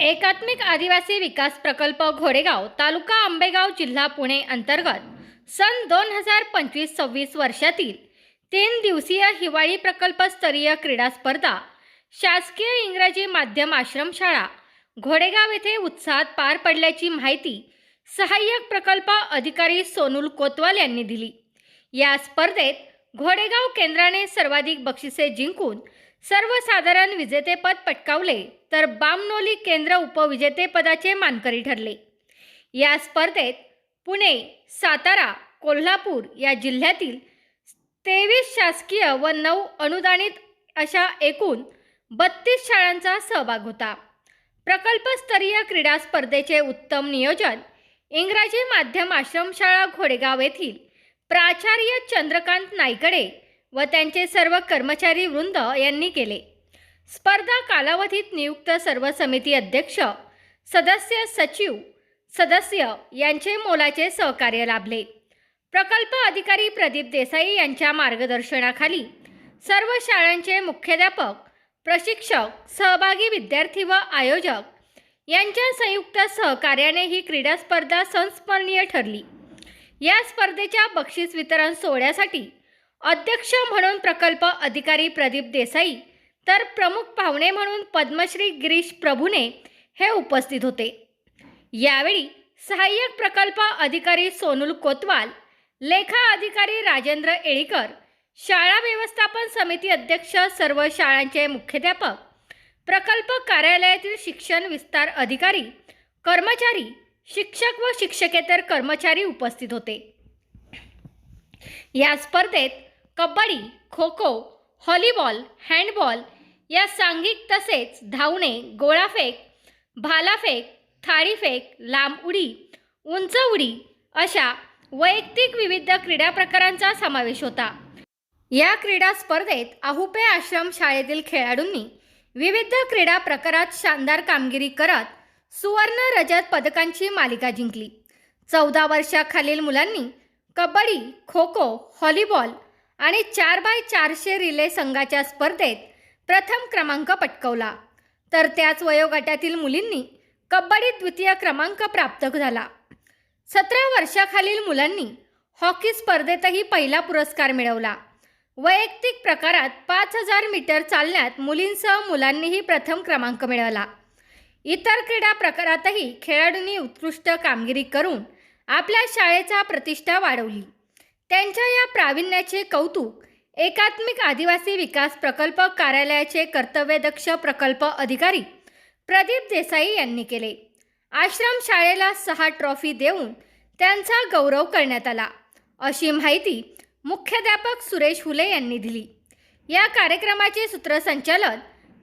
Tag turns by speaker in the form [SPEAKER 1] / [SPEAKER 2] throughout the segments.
[SPEAKER 1] एकात्मिक आदिवासी विकास प्रकल्प घोडेगाव तालुका आंबेगाव जिल्हा पुणे अंतर्गत सन दोन हजार पंचवीस सव्वीस वर्षातील तीन दिवसीय हिवाळी प्रकल्पस्तरीय क्रीडा स्पर्धा शासकीय इंग्रजी माध्यम आश्रमशाळा घोडेगाव येथे उत्साहात पार पडल्याची माहिती सहाय्यक प्रकल्प अधिकारी सोनुल कोतवाल यांनी दिली. या स्पर्धेत घोडेगाव केंद्राने सर्वाधिक बक्षिसे जिंकून सर्वसाधारण विजेतेपद पटकावले. तर बामनोली केंद्र उपविजेतेपदाचे मानकरी ठरले. या स्पर्धेत पुणे सातारा कोल्हापूर या जिल्ह्यातील तेवीस शासकीय व नऊ अनुदानित अशा एकूण बत्तीस शाळांचा सहभाग होता. प्रकल्पस्तरीय क्रीडा स्पर्धेचे उत्तम नियोजन इंग्रजी माध्यम आश्रमशाळा घोडेगाव येथील प्राचार्य चंद्रकांत नाईकडे व त्यांचे सर्व कर्मचारी वृंद यांनी केले. स्पर्धा कालावधीत नियुक्त सर्व समिती अध्यक्ष सदस्य सचिव सदस्य यांचे मोलाचे सहकार्य लाभले. प्रकल्प अधिकारी प्रदीप देसाई यांच्या मार्गदर्शनाखाली सर्व शाळांचे मुख्याध्यापक प्रशिक्षक सहभागी विद्यार्थी व आयोजक यांच्या संयुक्त सहकार्याने ही क्रीडा स्पर्धा संस्मरणीय ठरली. या स्पर्धेच्या बक्षीस वितरण सोहळ्यासाठी अध्यक्ष म्हणून प्रकल्प अधिकारी प्रदीप देसाई तर प्रमुख पाहुणे म्हणून पद्मश्री गिरीश प्रभुने हे उपस्थित होते. यावेळी सहाय्यक प्रकल्प अधिकारी सोनुल कोतवाल लेखा अधिकारी राजेंद्र एळीकर शाळा व्यवस्थापन समिती अध्यक्ष सर्व शाळांचे मुख्याध्यापक प्रकल्प कार्यालयातील शिक्षण विस्तार अधिकारी कर्मचारी शिक्षक व शिक्षकेतर कर्मचारी उपस्थित होते. या स्पर्धेत कबड्डी खो खो हॉलीबॉल हँडबॉल या सांघिक तसेच धावणे गोळाफेक भालाफेक थाळीफेक लांब उडी उंच उडी अशा वैयक्तिक विविध क्रीडा प्रकारांचा समावेश होता. या क्रीडा स्पर्धेत आहुपे आश्रम शाळेतील खेळाडूंनी विविध क्रीडा प्रकारात शानदार कामगिरी करत सुवर्ण रजत पदकांची मालिका जिंकली. चौदा वर्षाखालील मुलांनी कबड्डी खो खो हॉलीबॉल आणि चार बाय चारशे रिले संघाच्या स्पर्धेत प्रथम क्रमांक पटकवला. तर त्याच वयोगटातील मुलींनी कबड्डीत द्वितीय क्रमांक प्राप्त झाला. सतरा वर्षाखालील मुलांनी हॉकी स्पर्धेतही पहिला पुरस्कार मिळवला. वैयक्तिक प्रकारात पाच हजार मीटर चालण्यात मुलींसह मुलांनीही प्रथम क्रमांक मिळवला. इतर क्रीडा प्रकारातही खेळाडूंनी उत्कृष्ट कामगिरी करून आपल्या शाळेचा प्रतिष्ठा वाढवली. त्यांच्या या प्रावीण्याचे कौतुक एकात्मिक आदिवासी विकास प्रकल्प कार्यालयाचे कर्तव्यदक्ष प्रकल्प अधिकारी प्रदीप देसाई यांनी केले. आश्रम शाळेला सहा ट्रॉफी देऊन त्यांचा गौरव करण्यात आला. अशी माहिती मुख्याध्यापक सुरेश हुले यांनी दिली. या कार्यक्रमाचे सूत्रसंचालन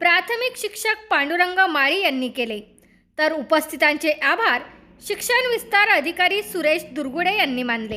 [SPEAKER 1] प्राथमिक शिक्षक पांडुरंग माळी यांनी केले. तर उपस्थितांचे आभार शिक्षण विस्तार अधिकारी सुरेश दुर्गुडे यांनी मानले.